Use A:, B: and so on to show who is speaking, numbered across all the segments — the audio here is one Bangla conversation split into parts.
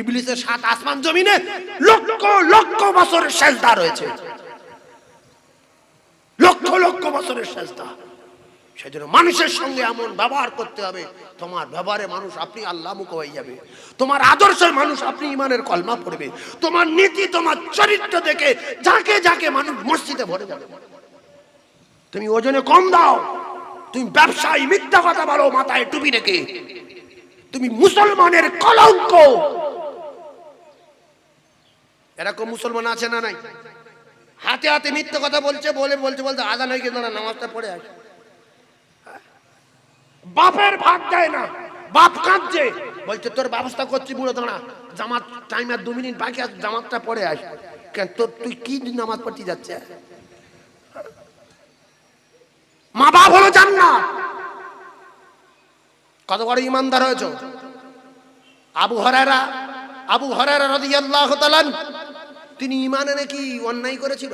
A: ইবলিসের সাত আসমান জমিনে লক্ষ লক্ষ বছরের সেজদা রয়েছে। লক্ষ লক্ষ বছরের সেজদা। সেজন্য মানুষের সঙ্গে এমন ব্যবহার করতে হবে, তোমার ব্যবহারে মানুষ আপনি আল্লাহ মুখ হয়ে যাবে। তোমার আদর্শের মানুষ আপনি ইমানের কলমা পড়বে। তোমার নীতি, তোমার চরিত্র দেখে যাকে যাকে মানুষ মসজিদে ভরে যাবে। তুমি ওজনে কম দাও, তুমি ব্যবসায়ী মিথ্যা কথা বলো, মাথায় টুপি রেখে। তুমি মুসলমানের কলঙ্ক এরকম মুসলমান আছে না নাই? হাতে হাতে মিথ্যে কথা বলছে, বলে বলছে বলতে আদান হয়ে গেল না নামাজটা পড়ে আসে। বাপের ভাত দেয় না, বাপ কাঁদছে। বলছে, তোর ব্যবস্থা করছি, বুড়ো, দাঁড়া, জামাত টাইম আর দু মিনিট বাকি আছে, জামাতটা পড়ে আস। কেন, তোর, তুই কি নামাজ পড়তে যাচ্ছে? মা বাপ হলো জান না কত বড় ইমানদার হয়েছ। আবু হরারা আবু হরারা রাদিয়াল্লাহু তাআলা তিনি ইমান এনে কি অন্যায় করেছিল?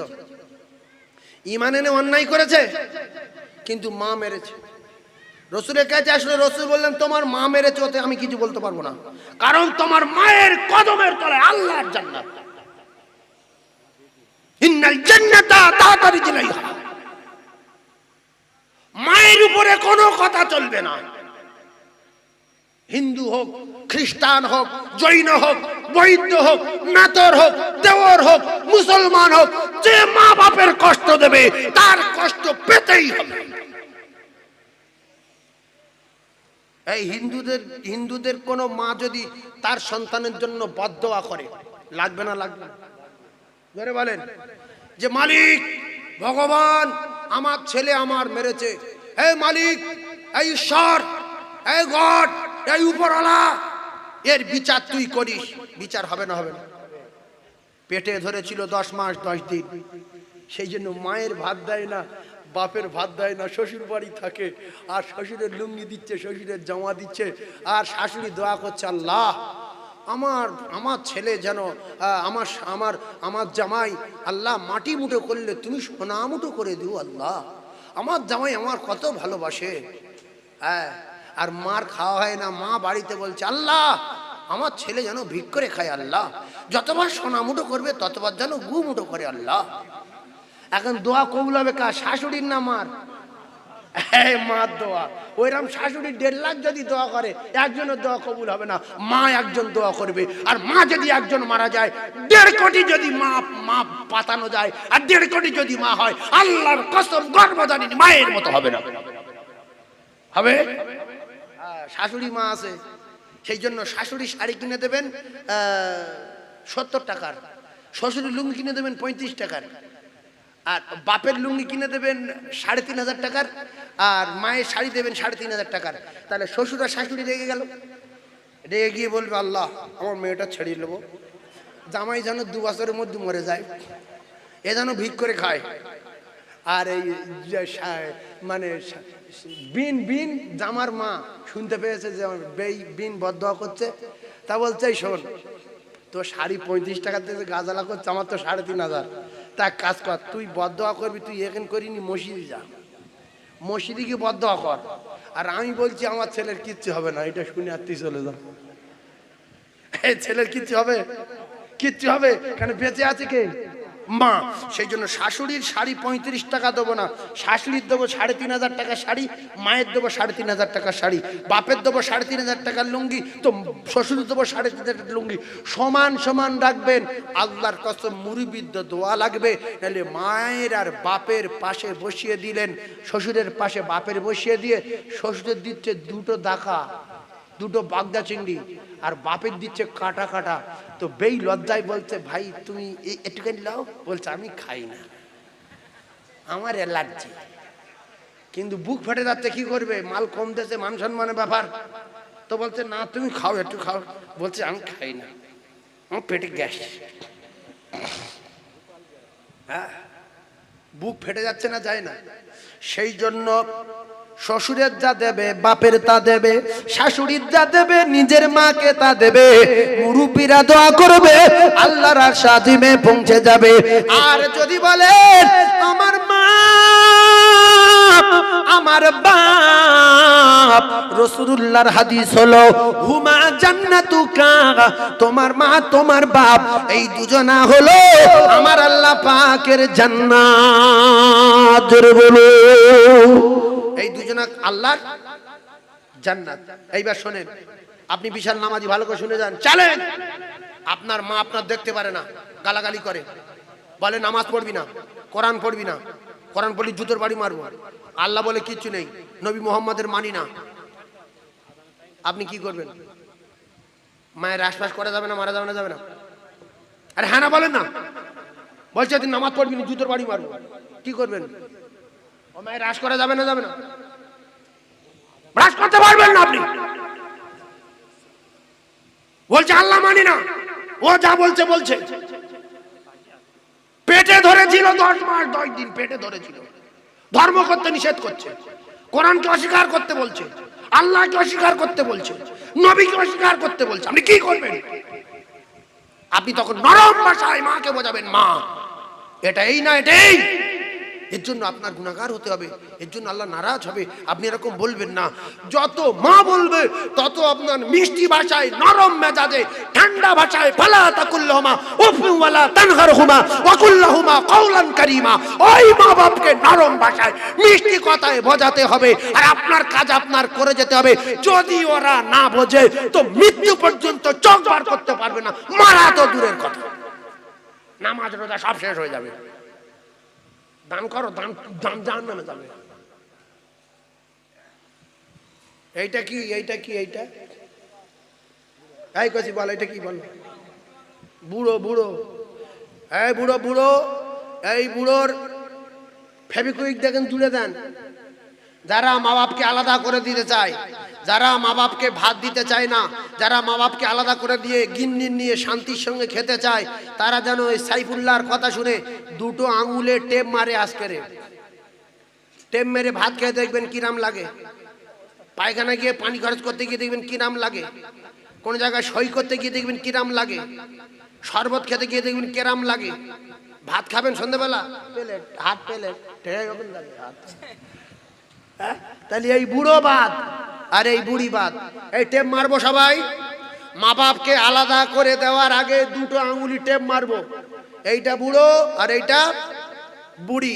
A: ইমান এনে অন্যায় করেছে? কিন্তু মা মেরেছে। রসুলের কাছে আসলে রসুল বললেন, তোমার মা মেরেছে ওতে আমি কিছু বলতে পারব না। কারণ তোমার মায়ের কদমের তলায় আল্লাহর জান্নাত। জান্নাতা জিলাইহা মায়ের উপরে কোনো কথা চলবে না। হিন্দু হোক, খ্রিস্টান হোক, জৈন হোক, বৈদ্য হোক, নাতর হোক দেওয়ার হোক, মুসলমান হোক, যে মা বাপের কষ্ট দেবে, তার কষ্ট পেতেই হবে। এই হিন্দুদের হিন্দুদের কোনো মা যদি তার সন্তানের জন্য বদদোয়া করে, লাগবে না, লাগবে বলেন যে, মালিক, ভগবান, আমার ছেলে আমার মেরেছে। হে মালিক এই ঈশ্বর এই গড এই উপরওয়ালা, এর বিচার তুই করিস। বিচার হবে না হবে না। পেটে ধরেছিল দশ মাস, দশ দিন। সেই জন্য মায়ের ভাত দেয় না, বাপের ভাত দেয় না, শ্বশুর বাড়ি থাকে। আর শ্বশুরের লুঙ্গি দিচ্ছে, শ্বশুরের জামা দিচ্ছে। আর শাশুড়ি দোয়া করছে, আল্লাহ, আমার আমার ছেলে যেন আমার আমার আমার জামাই, আল্লাহ মাটি মুঠো করলে তুমি সোনা মুঠো করে দিও, আল্লাহ। আমার জামাই আমার কত ভালোবাসে। হ্যাঁ। আর মার খাওয়া হয় না মা বাড়িতে বলছে আল্লাহ আমার ছেলে যেন ভিক করে খায় আল্লাহ। যতবার সোনা মুঠো করবে ততবার যেন গু মুঠো করে আল্লাহ। এখন দোয়া কবুল হবে কার? শাশুড়ির না মার? এই মার দোয়া। ওইরকম শাশুড়ি দেড় লাখ যদি দোয়া করে একজনের দোয়া কবুল হবে না। মা একজন দোয়া করবে। আর মা যদি একজন মারা যায় দেড় কোটি যদি মা মা পাতানো যায় আর দেড় কোটি যদি মা হয় আল্লাহর কসম গর্ভধারী মায়ের মতো হবে না। হবে? হ্যাঁ, শাশুড়ি মা আছে, সেই জন্য শাশুড়ি শাড়ি কিনে দেবেন সত্তর টাকার। শ্বশুরের লুঙ্গি কিনে দেবেন পঁয়ত্রিশ টাকার। আর বাপের লুঙ্গি কিনে দেবেন সাড়ে তিন হাজার টাকার, আর মায়ের শাড়ি দেবেন সাড়ে তিন হাজার টাকার। তাহলে শ্বশুর আর শাশুড়ি রেগে গেল। রেগে গিয়ে বলবে, আল্লাহ, আমার মেয়েটা ছেড়িয়ে নেব জামাই যেন দু বছরের মধ্যে মরে যায়। এ যেন ভিক করে খায়। আর এই মানে বিন বিন, জামার মা শুনতে পেয়েছে যে বেই বিন বদয়া করছে। তা বলছে শোন তো শাড়ি পঁয়ত্রিশ টাকা থেকে গাজালা করছে, আমার তো সাড়ে তিন হাজার। তা কাজ কর, তুই বদয়া করবি, তুই এখান করিনি মসজিদে যা। মসজিদে গিয়ে বদয়া কর। আর আমি বলছি, আমার ছেলের কিচ্ছু হবে না, এটা শুনে আর তুই চলে যা। এই ছেলের কিচ্ছু হবে? কিচ্ছু হবে? কেন বেঁচে আছে কে? মা সেই জন্য শাশুড়ির শাড়ি পঁয়ত্রিশ টাকা দেবো না। শাশুড়ির দেবো সাড়ে তিন হাজার টাকা শাড়ি, মায়ের দেবো সাড়ে তিন হাজার টাকার শাড়ি, বাপের দেবো সাড়ে তিন হাজার টাকার লুঙ্গি, তো শ্বশুর দেবো সাড়ে তিন হাজার লুঙ্গি। সমান সমান রাখবেন, আল্লাহর কসম মুড়িবিদ্য দোয়া লাগবে, নাহলে মায়ের আর বাপের পাশে বসিয়ে দিলেন, শ্বশুরের পাশে বাপের বসিয়ে দিয়ে, শ্বশুরের দিচ্ছে দুটো দাকা দুটো বাগদা চিংড়ি আর বাপের দিচ্ছে কাটা কাটা। তো বেই লজ্জায় বলছে, ভাই, তুমি একটুখানি লাও বলছে, আমি খাই না। আমার অ্যালার্জি। কিন্তু বুক ফেটে যাচ্ছে, কি করবে? মাল কম দেশে, মান সম্মানের ব্যাপার। তো বলছে, না, তুমি খাও, একটু খাও। বলছে, আমি খাই না। আমার পেটে গ্যাস। হ্যাঁ? বুক ফেটে যাচ্ছে না, যায় না। সেই জন্য শ্বশুরের যা দেবে, বাপের তা দেবে, শাশুড়ির যা দেবে, নিজের মাকে তা দেবে। মুরুব্বীরা দোয়া করবে, আল্লাহর আশাদিমে পৌঁছে যাবে। আর যদি বলেন আমার মা, আমার বাপ রসুল্লাহর হাদিস হলো, হুমা জান্নাতুকা তোমার মা, তোমার বাপ। এই দুজনা হলো আমার আল্লাহ পাকের জান্নাত। বলো। এই দুজনা আল্লাহর জান্নাত। এইবার শোনেন, আপনি বিশাল নামাজি, ভালো করে শুনে যান। চলেন! আপনার মা আপনার দেখতে পারে না, গালাগালি করে। বলে, নামাজ পড়বি না, কোরআন পড়বি না, কোরআন পড়লি জুতোর বাড়ি মারবো। আল্লাহ বলে, কিচ্ছু নেই, নবী মোহাম্মদের মানি না। আপনি কি করবেন? মায়ের আশপাশ করা যাবে না, মারা যাবে না যাবে না? আরে হ্যাঁ না, বলেন না। বলছে নামাজ পড়বি না, জুতোর বাড়ি মারবো। কি করবেন? ধর্ম করতে নিষেধ করছে। কোরআনকে অস্বীকার করতে বলছে। আল্লাহকে অস্বীকার করতে বলছে। নবীকে অস্বীকার করতে বলছে। আপনি কি করবেন? আপনি তখন নরম ভাষায় মাকে বোঝাবেন, মা। এটা এই না এটাই এর জন্য আপনার গুণাগার হতে হবে, এর জন্য আল্লাহ নারাজ হবে। আপনি এরকম বলবেন না। যত মা বলবে, তত আপনার মিষ্টি ভাষায়, নরম মেজাজে, ঠান্ডা ভাষায়, ফালা তাকুল্লাহুমা উফওয়ালা তানহারহুমা, ওয়াকুল্লাহুমা কওলান কারীমা। ওই মা বাপকে নরম ভাষায়, মিষ্টি কথায় বোঝাতে হবে। আর আপনার কাজ আপনার করে যেতে হবে। যদি ওরা না বোঝে, তো মৃত্যু পর্যন্ত চোখ বার করতে পারবে না। মারা তো দূরের কথা। নামাজ, রোজা সব শেষ হয়ে যাবে। দান করো, দান দান জাহান নামে যাবে। এইটা কি এইটা কি, এইটা? এই কছি বল এটা কি, বল? বুড়ো বুড়ো। এই বুড়ো বুড়ো, এই বুড়োর ফেবিকুইক দেখেন তুলে দেন। যারা মা বাপকে আলাদা করে দিতে চায় যারা মা বাপকে ভাত দিতে চায় না, যারা মা বাপকে আলাদা করে দিয়ে গিন্নি নিয়ে শান্তির সঙ্গে খেতে চায়, তারা যেন ওই সাইফুল্লাহর কথা শুনে দুটো আঙুলে টেপ মারে আজকেরে টেপ মেরে ভাত খেয়ে দেখবেন কিরাম লাগে। পায়খানা গিয়ে পানি খরচ করতে গিয়ে দেখবেন কিরাম লাগে। কোন জায়গায় সই করতে গিয়ে দেখবেন কিরাম লাগে। শরবত খেতে গিয়ে দেখবেন কেরাম লাগে। ভাত খাবেন সন্ধ্যেবেলা? প্লেট হাত প্লেট। এরকম লাগে হাত হ্যাঁ? তাহলে এই বুড়ো বাদ আর এই বুড়ি বাদ। এই টেপ মারবো সবাই। মা বাপকে আলাদা করে দেওয়ার আগে দুটো আঙুলি টেপ মারবো। এইটা বুড়ো আর এইটা বুড়ি।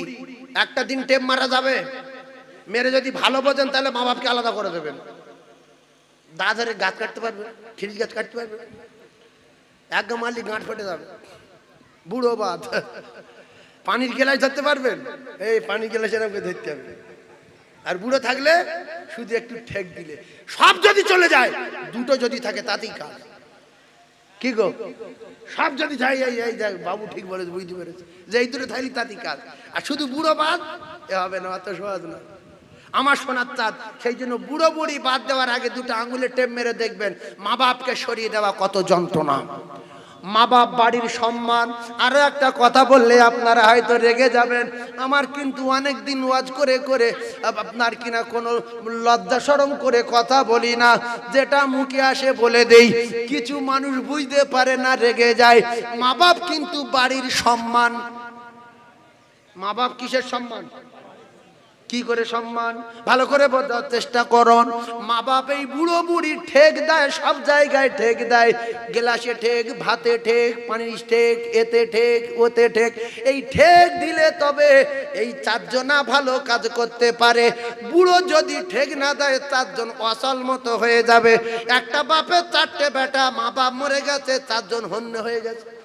A: একটা দিন টেপ মারা যাবে। মেরে যদি ভালো বোঝেন তাহলে মা বাপকে আলাদা করে দেবেন। দাদারে গাছ কাটতে পারবে খিরিজ গাছ কাটতে পারবে। এক মারলি গাঁট ফেটে যাবে। বুড়ো বাদ। পানির গেলায় ধরতে পারবেন? এই পানির গেলায় সেরকম ধরতে হবে। আর বুড়ো থাকলে শুধু একটু ঠেক দিলে। সব যদি চলে যায়, দুটো যদি থাকে, তাতেই কাজ। কি গো? সব যদি যাই এই এই যাই বাবু ঠিক বলেছে, বুঝতে পেরেছে। যে এই দুটো থাকলে, তাতেই কাজ। আর শুধু বুড়ো বাদ, এ হবে না, অত সহজ না আমার সোনার চাঁদ, সেই জন্য বুড়ো বুড়ি বাদ দেওয়ার আগে দুটো আঙুলে টেপ মেরে দেখবেন মা বাপকে সরিয়ে দেওয়া কত যন্ত্রণা। মা বাপ বাড়ির সম্মান। আরও একটা কথা বললে আপনারা হয়তো রেগে যাবেন। আমার কিন্তু অনেক দিন ওয়াজ করে করে আপনার কিনা কোনো লজ্জা সরম করে কথা বলি না। যেটা মুখে আসে বলে দেই। কিছু মানুষ বুঝতে পারে না রেগে যায়। মা বাপ কিন্তু বাড়ির সম্মান। মা বাপ কিসের সম্মান? কি করে সম্মান? ভালো করে বোঝার চেষ্টা করুন। মা বাপ এই বুড়ো বুড়ি ঠেক দেয়, সব জায়গায় ঠেক দেয়। গ্লাসে ঠেক, ভাতে ঠেক, পানির ঠেক এতে ঠেক, ওতে ঠেক। এই ঠেক দিলে তবে এই চারজনা ভালো কাজ করতে পারে। বুড়ো যদি ঠেক না দেয়, চারজন অসল মতো হয়ে যাবে। একটা বাপের চারটে বেটা, মা বাপ মরে গেছে, চারজন হন্য হয়ে গেছে।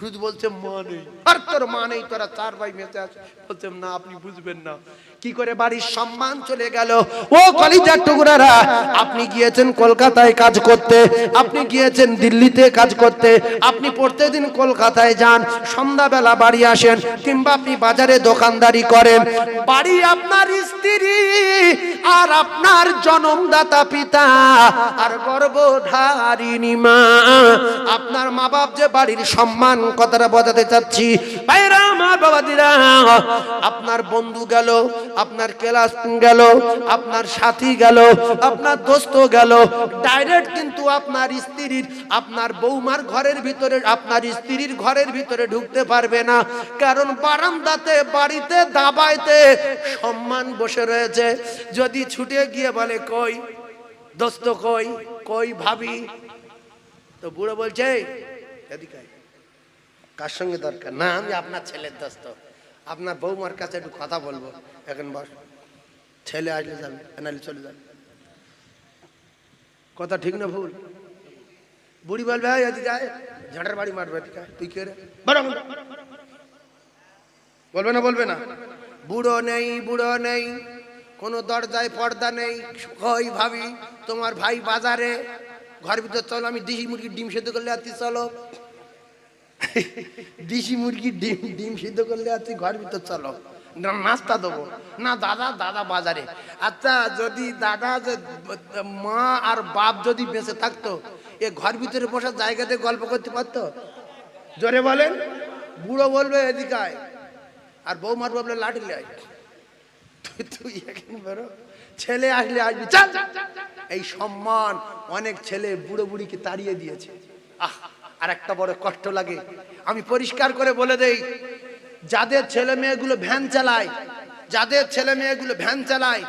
A: শুধু বলছে, মা নেই। আর তোর মা নেই, তোরা চার ভাই মেতে আছে বলছে, না, আপনি বুঝবেন না। কি করে বাড়ির সম্মান চলে গেল? ও কলিজার টুকরারা, আপনি গিয়েছেন কলকাতায় কাজ করতে, আপনি গিয়েছেন দিল্লিতে কাজ করতে, আপনি প্রত্যেকদিন কলকাতায় যান, সন্ধ্যাবেলা বাড়ি আসেন, কিংবা আপনি বাজারে দোকানদারি করেন। বাড়ি আপনার স্ত্রী আর আপনার জনমদাতা পিতা আর গর্ভধারিণী মা। আপনার মা বাপ যে বাড়ির সম্মান কথাটা বোঝাতে চাচ্ছি। বাইরাম আমার বাবা দিরা আপনার বন্ধু গেল আপনার ক্লাস গেল, আপনার সাথী গেল, আপনার দোস্ত গেল ডাইরেক্ট কিন্তু আপনার স্ত্রীর, আপনার বৌমার ঘরের ভিতরে, আপনার স্ত্রীর ঘরের ভিতরে ঢুকতে পারবে না। কারণ বারান্দাতে, বাড়িতে, দাবাইতে সম্মান বসে রয়েছে। যদি ছুটে গিয়ে বলে, কই, দোস্ত কই কই ভাবি? তো বুড়ো বলছে কার সঙ্গে দরকার? না, আমি আপনার ছেলের দোস্ত। আপনার বৌমার কাছে একটু কথা বলব এখন বস ছেলে আসলে যাবে নাহলে চলে যাবে কথা ঠিক না ভুল বুড়ি বলবে "এই এদিকে আয় ঝাঁটার বাড়ি মারবে তুই কে বলবে না বলবে না বুড়ো নেই বুড়ো নেই কোনো দরজায় পর্দা নেই কই ভাবি তোমার ভাই বাজারে ঘর ভিতর চলো আমি দেশি মুরগির ডিম সেদ্ধ করলে আছি চলো দেশি মুরগির ডিম ডিম সিদ্ধ করলে আছি ঘর ভিতর চলো। নাস্তা দেবো। না, দাদা দাদা বাজারে। আচ্ছা যদি দাদা মা আর বাপ যদি বেঁচে থাকতো, এ ঘর ভিতরে বসার জায়গাতে গল্প করতে পারতো? জোরে বলেন। বুড়ো বলবে, এদিকে আয়। আর বৌমার বলবে, লাঠি তুই তুই এখন বেরো। ছেলে আসলে আসবি। এই সম্মান অনেক ছেলে বুড়ো বুড়িকে তাড়িয়ে দিয়েছে। আহ আর একটা বড় কষ্ট লাগে। আমি পরিষ্কার করে বলে দেই, যাদের ছেলে মেয়েগুলো ভ্যান চালায়, যাদের ছেলে মেয়েগুলো ভ্যান চালায়,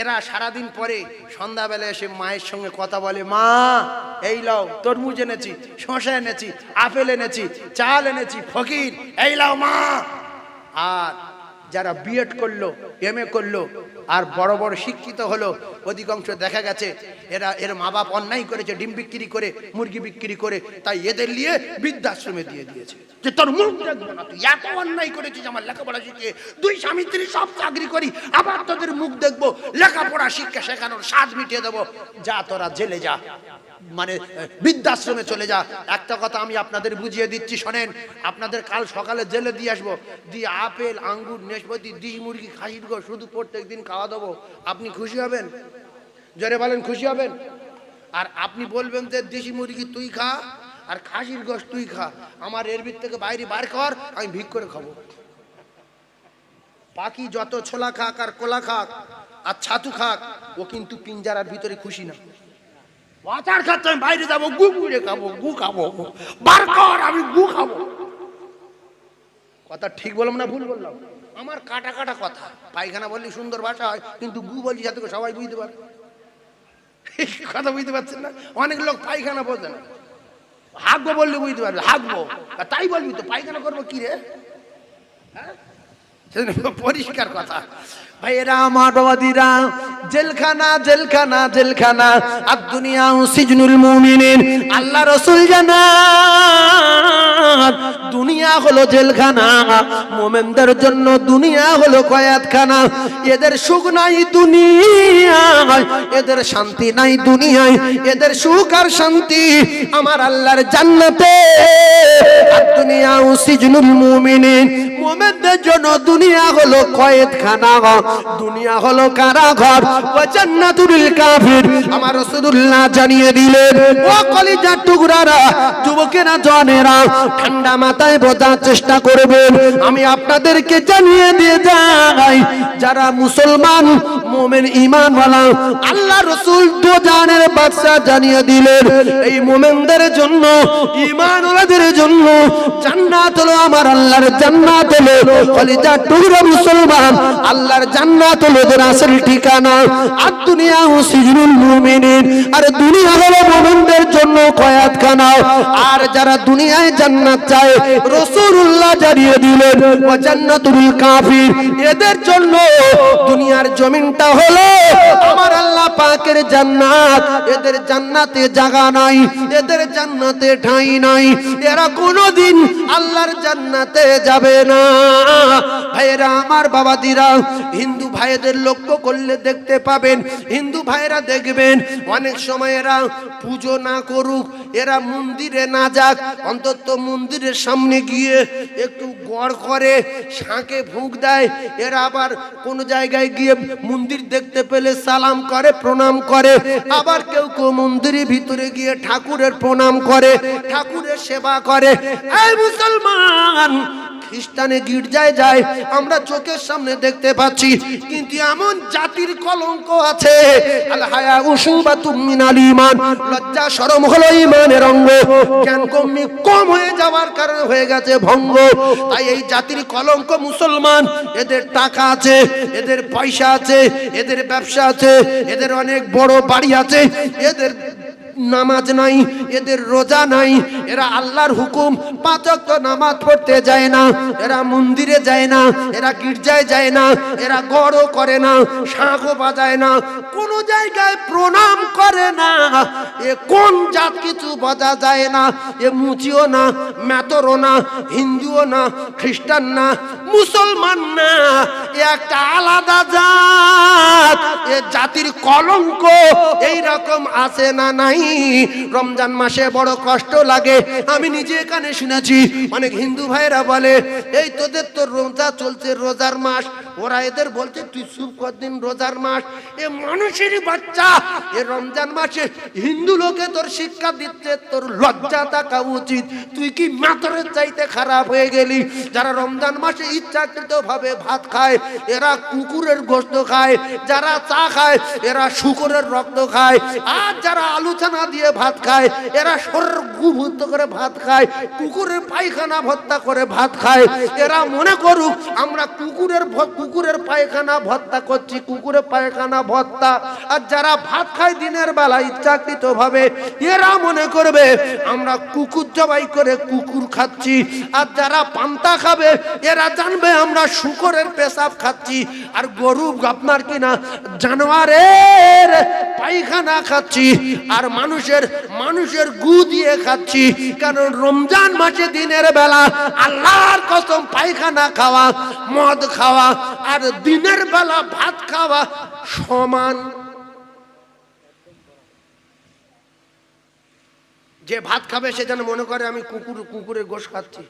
A: এরা সারাদিন পরে সন্ধ্যাবেলা এসে মায়ের সঙ্গে কথা বলে, মা, এই লাও, তরমুজ এনেছি, শসা এনেছি, আপেল এনেছি, চাল এনেছি, ফকির, এই লাও মা। আর যারা বিএড করল এ করল, আর বড় বড় শিক্ষিত হলো। অধিকাংশ দেখা গেছে, এরা, এর মা বাপ অন্যায় করেছে, ডিম বিক্রি করে, মুরগি বিক্রি করে, তাই এদের নিয়ে বৃদ্ধাশ্রমে দিয়ে দিয়েছে। যে তোর মুখ দেখব না, তুই এত অন্যায় করেছিস আমার লেখাপড়া শিখে দুই স্বামী স্ত্রী সব চাকরি করি, আবার তোদের মুখ দেখব, লেখাপড়া শিক্ষা শেখানোর স্বাদ মিটিয়ে দেবো। যা তোরা জেলে যা মানে বৃদ্ধাশ্রমে চলে যা। একটা কথা আমি আপনাদের বুঝিয়ে দিচ্ছি, শোনেন, আপনাদের কাল সকালে জেলে দিয়ে আসব। দিয়ে আপেল, আঙ্গুর নেশপতি দিশ মুরগি, খাসির গো, শুধু প্রত্যেক দিন খাওয়া দেবো আপনি খুশি হবেন? জোরে বলেন, খুশি হবেন? আর আপনি বলবেন যে, দেশি মুরগি তুই খা, আর খাসির গোশ তুই খা। আমার এর ভিত থেকে বাইরে বার কর, আমি ভিক করে খাব। পাখি যত ছোলা খাক আর কোলা খাক আর ছাতু খাক, ও কিন্তু পিঞ্জারার ভিতরে খুশি না। বাজার খাচ্ছে আমি বাইরে যাব, গু গুড়ে খাব, গু খাব, বার কর, আমি গু খাব। কথা ঠিক বললাম না ভুল বললাম? আমার কাটা কাটা কথা। পায়খানা বললে সুন্দর ভাষা হয়, কিন্তু গু বলি যাতে সবাই বুঝতে পারে। কথা বুঝতে পারছেন না? অনেক লোক পায়খানা বোঝে না। হাগবো বললে বুঝতে পারবে, হাগবো। তাই বলবি তো, পায়খানা করব কি রে? হ্যাঁ? পরিষ্কার কথা। ভাইয়েরা আমার বাবাদিরা জেলখানা জেলখানা জেলখানা, আর দুনিয়া সিজনুল মুমিনিন, আল্লাহ রসুল জানা দুনিয়া হলো জেলখানা, মোমেনদের জন্য দুনিয়া হলো কয়াতখানা এদের সুখ নাই দুনিয়ায়, এদের শান্তি নাই দুনিয়ায়, এদের সুখ আর শান্তি আমার আল্লাহর জান্নাতে। আর দুনিয়া সিজনুল মুমিনিন, মোমেনদের জন্য দুনিয়া হলো কয়েদখানা। দুনিয়া হলো কারাঘর। ও জান্নাতুল কাফির। আমার রাসূলুল্লাহ জানিয়ে দিলেন, ও কলিজার টুকরারা, যুবকেরা, জনেরা, ঠান্ডা মাথায় বোঝার চেষ্টা করবেন। আমি আপনাদেরকে জানিয়ে দিয়ে যাই, যারা মুসলমান, মোমেন ইমানওয়ালা আল্লাহ রসুল তো জানের বাদশা জানিয়ে দিলেন, এই মোমেনদের জন্য ইমানওয়ালাদের জন্য জান্নাত হলো আমার আল্লাহর জান্নাত হলো। কলিজা টুকরা মুসলমান, আল্লাহর জান্নাত হলো ওদের আসল ঠিকানা। আর দুনিয়া ও সিজনুল মুমিনিন। আর দুনিয়া হলো মুমিনদের জন্য কয়াতখানা আর যারা দুনিয়ায় জান্নাত চায়, রাসূলুল্লাহ জানিয়ে দিলেন, ওয়া জান্নাতুল কাফির। এদের জন্য দুনিয়ার জমিনটা হলো আমার পাকের জান্নাত। এদের জান্নাতে জায়গা নাই, এদের জান্নাতে ঠাঁই নাই। এরা কোনোদিন আল্লাহর জান্নাতে যাবে না। ভাইয়েরা, আমার বাবাদিরা, হিন্দু ভাইদের লক্ষ্য করলে দেখতে পাবেন, হিন্দু ভাইরা দেখবেন, অনেক সময় এরা পুজো না করুক, এরা মন্দিরে না যাক, অন্তত মন্দিরের সামনে গিয়ে একটু গড় করে শাঁকে ফুঁক দেয়। এরা আবার কোন জায়গায় গিয়ে মন্দির দেখতে পেলে সালাম করে প্রণাম করে। আবার কেউ কেউ মন্দিরের ভিতরে গিয়ে ঠাকুরের প্রণাম করে, ঠাকুরের সেবা করে। এই মুসলমান খ্রিস্টানে গির্জায় যায়, আমরা চোখের সামনে দেখতে পাচ্ছি, কিন্তু এমন জাতির কলঙ্ক আছে। আল উসুবাতুম মিনাল ঈমান, লজ্জা শরম হলো ঈমানের অঙ্গ। জ্ঞান কমি কম হয়ে যাওয়ার কারণে হয়ে গেছে ভঙ্গ। তাই এই জাতির কলঙ্ক মুসলমান, এদের টাকা আছে, এদের পয়সা আছে, এদের ব্যবসা আছে, এদের অনেক বড় বাড়ি আছে, এদের নামাজ নাই, এদের রোজা নাই, এরা আল্লাহর হুকুম পাঁচক নামাজ পড়তে যায় না, এরা মন্দিরে যায় না, এরা গির্জায় যায় না, এরা গড়ও করে না, শাঁখও বাজায় না, কোনো জায়গায় প্রণাম করে না, এ কোন জাত কিছু বোঝা যায় না, এ মুচিও না মেতরও না, হিন্দুও না, খ্রিস্টান না মুসলমান না একটা আলাদা জাত, এ জাতির কলঙ্ক এই রকম আছে না নাই? রমজান মাসে বড় কষ্ট লাগে। আমি নিজে এখানে শুনেছি, অনেক হিন্দু ভাইরা বলে, এই তোদের তো রোজা চলছে রোজার মাস। ওরা এদের বলছে, তুই চুপ কদিন রোজার মাস। এ মানুষেরই বাচ্চা, এ রমজান মাসে হিন্দু লোকে তোর শিক্ষা দিচ্ছে, তোর লজ্জা থাকা উচিত। তুই কি মাতরের চাইতে খারাপ হয়ে গেলি? যারা রমজান মাসে ইচ্ছাকৃত ভাবে ভাত খায়, এরা কুকুরের গোস্ত খায়, যারা চা খায়, এরা শুকুরের রক্ত খায়। আর যারা আলোচনা দিয়ে ভাত খায়, এরা শরীর করে ভাত খায়, কুকুরের পায়খানা ভর্তা করে ভাত খায়। এরা মনে করুক, আমরা কুকুরের কুকুরের পায়খানা ভর্তা করছি কুকুরের পায়খানা ভর্তা। আর যারা ভাত খায় দিনের বেলা ইচ্ছাকৃত ভাবে এরা মনে করবে, আমরা কুকুর জবাই করে কুকুর খাচ্ছি। আর যারা পান্তা খাবে, এরা জানবে, আমরা শুকরের পেশাব খাচ্ছি, আর গরু আপনার কিনা জানোয়ারের পায়খানা খাচ্ছি, আর মানুষের মানুষের গু দিয়ে খাচ্ছি, কারণ রমজান মাসে দিনের বেলা আল্লাহর কসম পায়খানা খাওয়া, মদ খাওয়া, আর দিনের বেলা ভাত খাওয়া সমান। যে ভাত খাবে সে যেন মনে করে আমি কুকুর, কুকুরের গোশ খাচ্ছি।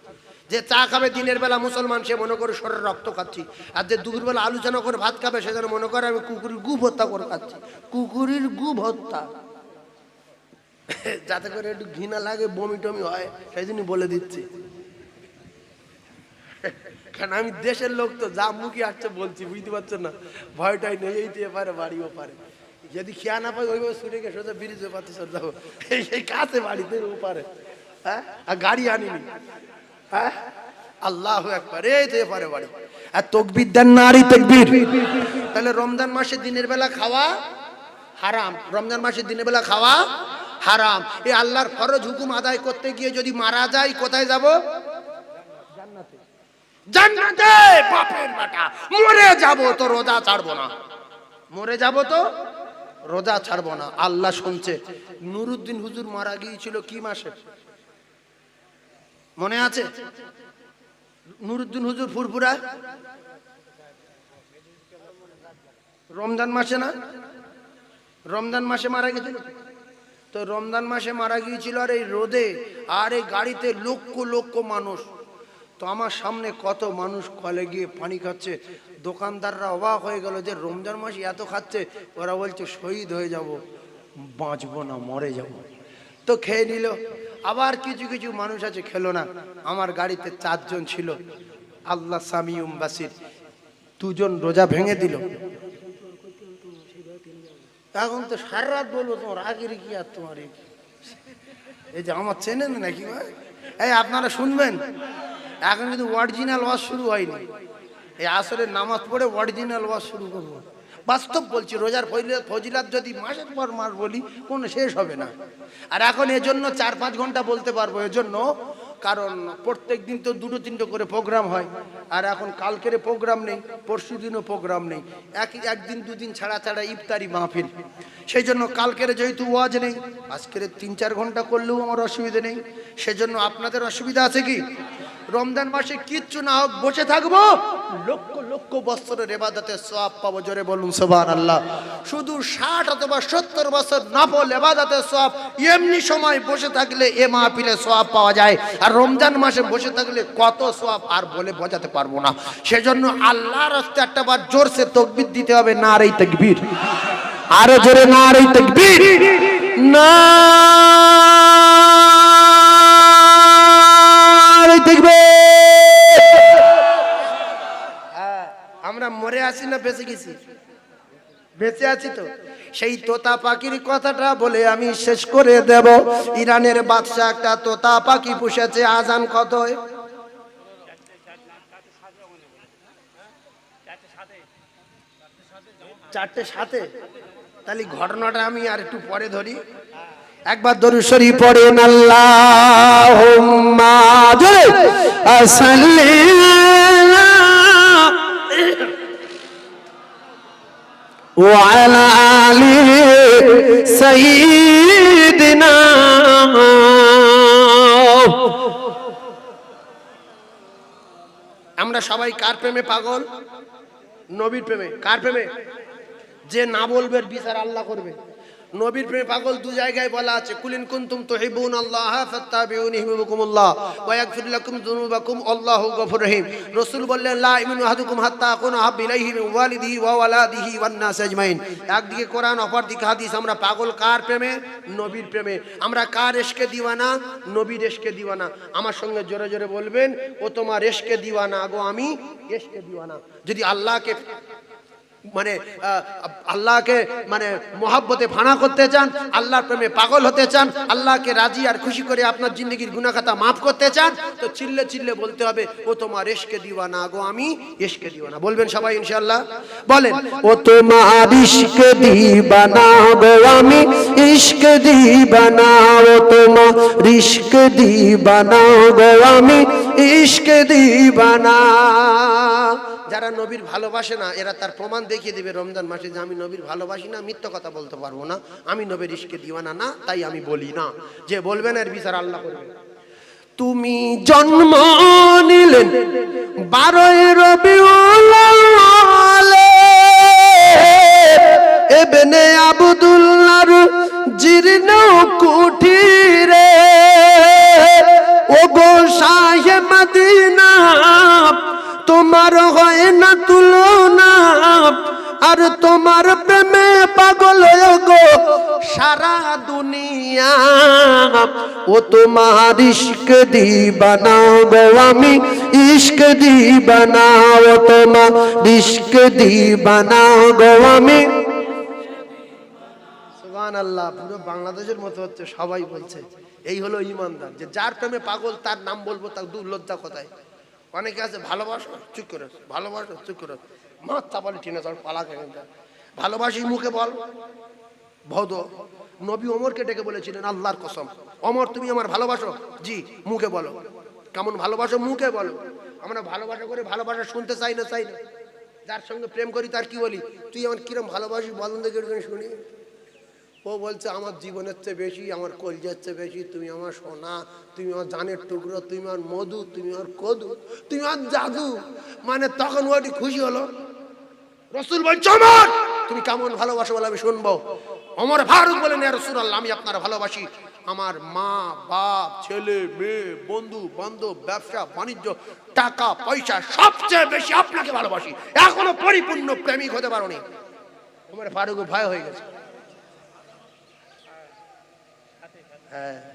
A: যে চা খাবে দিনের বেলা মুসলমান, সে মনে করে শরীর রক্ত খাচ্ছি। আর যে দুপুরবেলা আলোচনা করে ভাত খাবে, সে যেন মনে করে আমি কুকুরের গু ভর্তা করে খাচ্ছি। কুকুরের গু ভর্তা যাতে করে একটু ঘৃণা লাগে, বমি টমি হয়, সেই জন্য বলে দিচ্ছি। কেন, আমি দেশের লোক তো, যা মুখে আসছে বলছি, বুঝতে পারছেন না? ভয়টাই নেই এইতে পারে বাড়িও পারে। যদি খেয়া না পাই, ওইভাবে ছুটে গিয়ে সোজা ব্রিজে পাতে সর যাব। এই কাছে বাড়িতে ও পারে হ্যাঁ? আর গাড়ি আনিনি। হ্যাঁ? আল্লাহ একবার এই তো পারে বাড়ি। আর তকবির দেন নারী তকবির। তাহলে রমজান মাসে দিনের বেলা খাওয়া হারাম। রমজান মাসের দিনের বেলা খাওয়া হারাম। এই আল্লাহর ফরজ হুকুম আদায় করতে গিয়ে যদি মারা যায় কোথায় যাব? জান্নাতে! বাপের বেটা। মরে যাব তো, রোজা ছাড়বো না। মরে যাব তো? রোজা ছাড়বো না। আল্লাহ শুনছে। নুরুদ্দিন হুজুর মারা গিয়েছিল কি মাসে? মনে আছে? নুরুদ্দিন হুজুর ফুরফুরা? রমজান মাসে না? রমজান মাসে মারা গেছিল তো রমজান মাসে মারা গিয়েছিল আর এই রোদে আর এই গাড়িতে লক্ষ লক্ষ মানুষ। তো আমার সামনে কত মানুষ কলে গিয়ে পানি খাচ্ছে? দোকানদাররা অবাক হয়ে গেল যে রমজান মাসে এত খাচ্ছে, ওরা বলছে, শহীদ হয়ে যাব, বাঁচবো না, মরে যাব। তো খেয়ে নিল। আবার কিছু কিছু মানুষ আছে, খেলো না। আমার গাড়িতে চারজন ছিল। আল্লাহ সামিউম বাসির। দুজন রোজা ভেঙে দিল। এখন তো সারা রাত বলব, তোমার আগের কি আর তোমার এই যে আমার চেনেন নাকি, ভাই? এই, আপনারা শুনবেন? এখন কিন্তু অরিজিনাল ওয়াজ শুরু হয়নি। এই আসরের নামাজ পড়ে অরিজিনাল ওয়াজ শুরু করব। বাস্তব বলছি, রোজার ফজিলত- যদি মাসের পর মাস বলি, কোনো শেষ হবে না। আর এখন এজন্য চার পাঁচ ঘণ্টা বলতে পারব, এজন্য। কারণ প্রত্যেক দিন তো দুটো তিনটে করে প্রোগ্রাম হয়। আর এখন কালকের প্রোগ্রাম নেই, পরশু দিনও প্রোগ্রাম নেই। এক একদিন, দুদিন ছাড়া ছাড়া ইফতারি মাহফিল। সেই জন্য কালকের যেহেতু ওয়াজ নেই, আজকের তিন চার ঘণ্টা করলেও আমার অসুবিধা নেই। সেজন্য আপনাদের অসুবিধা আছে কি? রমজান মাসে কিচ্ছু না হোক, বসে থাকব। লক্ষ লক্ষ বছরের এবাদতের সব পাবো, জোরে বলুন সোবান আল্লাহ শুধু ষাট অথবা সত্তর বছর নফল এবাদতের সব এমনি সময় বসে থাকলে এ মাহফিলে সব পাওয়া যায়। আর রমজান মাসে বসে থাকলে কত সব আর বলে বোঝাতে পারব না। সেজন্য আল্লাহ হস্তে একটা বার জোরসে তকবির দিতে হবে না আর এই তকবির। আরও জোরে না এই তকবির। না উঠবে হ্যাঁ, আমরা মরে আছি না বেঁচে গেছি? বেঁচে আছি তো। সেই তোতা পাখির কথাটা বলে আমি শেষ করে দেব। ইরানের বাদশাহ একটা তোতা পাখি পুষেছে, আজান কত চারটে সাথে। তাহলে ঘটনাটা আমি আর একটু পরে ধরি। একবার দরুশরী পড়েন আল্লাহ
B: وعلى آل سيدنا
A: আমরা সবাই কার প্রেমে পাগল নবীর প্রেমে কার প্রেমে যে না বলবে এর বিচার আল্লাহ করবে নবীর প্রেমে পাগল দু জায়গায় বলা আছে, কুলিন কুনতুম তুহিবুন আল্লাহ ফাত্তাবিউনি ইউহিব্বুকুমুল্লাহ ওয়া ইয়াগফির লাকুম যুনুবাকুম, আল্লাহু গফুর রহিম। রাসূল বললেন, লা ইমিনু আহাদুকুম হাত্তা আকুনা হাব ইলাইহি মিন ওয়ালিদিহি ওয়া ওয়ালাদিহি ওয়ান নাস আজমাইন। একদিকে কোরআন, অপরদিকে হাদিস, আমরা পাগল কার প্রেমে? নবীর প্রেমে। আমরা কার এশকে দিওয়ানা? নবীর এশকে দিওয়ানা। আমার সঙ্গে জোরে জোরে বলবেন, ও তোমার এশকে দিওয়ানা গো আমি, এশকে দিওয়ানা। যদি আল্লাহকে মানে আল্লাহকে মানে মোহাব্বতে ফানা করতে চান, আল্লাহর প্রেমে পাগল হতে চান, আল্লাহকে রাজি আর খুশি করে আপনার জিন্দগির গুনাখাতা মাফ করতে চান, তো চিল্লে চিল্লে বলতে হবে, ও তোমার এশকে দিওয়া না গো, আমি এশকে দিওয়া না বলবেন সবাই ইনশাল্লাহ বলেন,
B: ও তোমার ইশক দিবানা গো, আমি ইশক দিবানা, ও তোমার ইশক দিবানা গো, আমি ইশক দিবানা।
A: যারা নবীর ভালোবাসে না, এরা তার প্রমাণ দেখিয়ে দেবে রমজান মাসে যে আমি নবীর ভালোবাসি না, মিথ্যা কথা বলতে পারব না, আমি নবীর ইশকে দিওয়ানা না, তাই আমি বলি না। যে বলবেন এর বিচার আল্লাহ করবে।
B: তুমি জন্ম নিলেন বারোই রবিউল এবেনে আবদুল্লার জীর্ণ তোমার হয় না তুলনা, আর তোমার প্রেমে পাগল গো সারা দুনিয়া। ও তোমার ইশক দিবানা গো আমি, ইশক দিবানা ও তোমার ইশক দিবানা গো আমি।
A: আল্লাহ পুরো বাংলাদেশের মতো হচ্ছে সবাই বলছে, এই হলো ইমানদার, যে যার প্রেমে পাগল তার নাম বলব, তার দুর্লজ্জা কোথায়? অনেকে আছে, ভালোবাসো, চুপ করে ভালোবাসো, চুপ করে মাথা চাপালি টিনে চল পালা কেন ভালোবাসি মুখে বল। ভদ নবী অমরকে ডেকে বলেছিলেন, আল্লাহর কসম অমর তুমি আমার ভালোবাসো? জি, মুখে বলো। কেমন ভালোবাসো? মুখে বলো। আমরা ভালোবাসা করে ভালোবাসা শুনতে চাই না চাই না। যার সঙ্গে প্রেম করি তার কি বলি? তুই আমার কিরম ভালোবাসি বলুন দেখে শুনি। ও বলছে, আমার জীবনের চেয়ে বেশি, আমার কলজের চেয়ে বেশি, তুমি আমার সোনা, তুমি আমার জানের টুকরো, তুমি আমার মধু, তুমি আমার কদু, তুমি আমার জাদু। মানে তখন ওটি খুশি হলো। রসুল বলছে আমার তুমি কেমন ভালোবাসো বলে আমি শুনব? অমর ফারুক বলেন রসুল আল্লাহ আমি আপনার ভালোবাসি। আমার মা, বাপ, ছেলে, মেয়ে, বন্ধু, বান্ধব, ব্যবসা, বাণিজ্য, টাকা, পয়সা, সবচেয়ে বেশি আপনাকে ভালোবাসি। এখনও পরিপূর্ণ প্রেমিক হতে পারোনি অমর ফারুক ভয় হয়ে গেছে। হ্যাঁ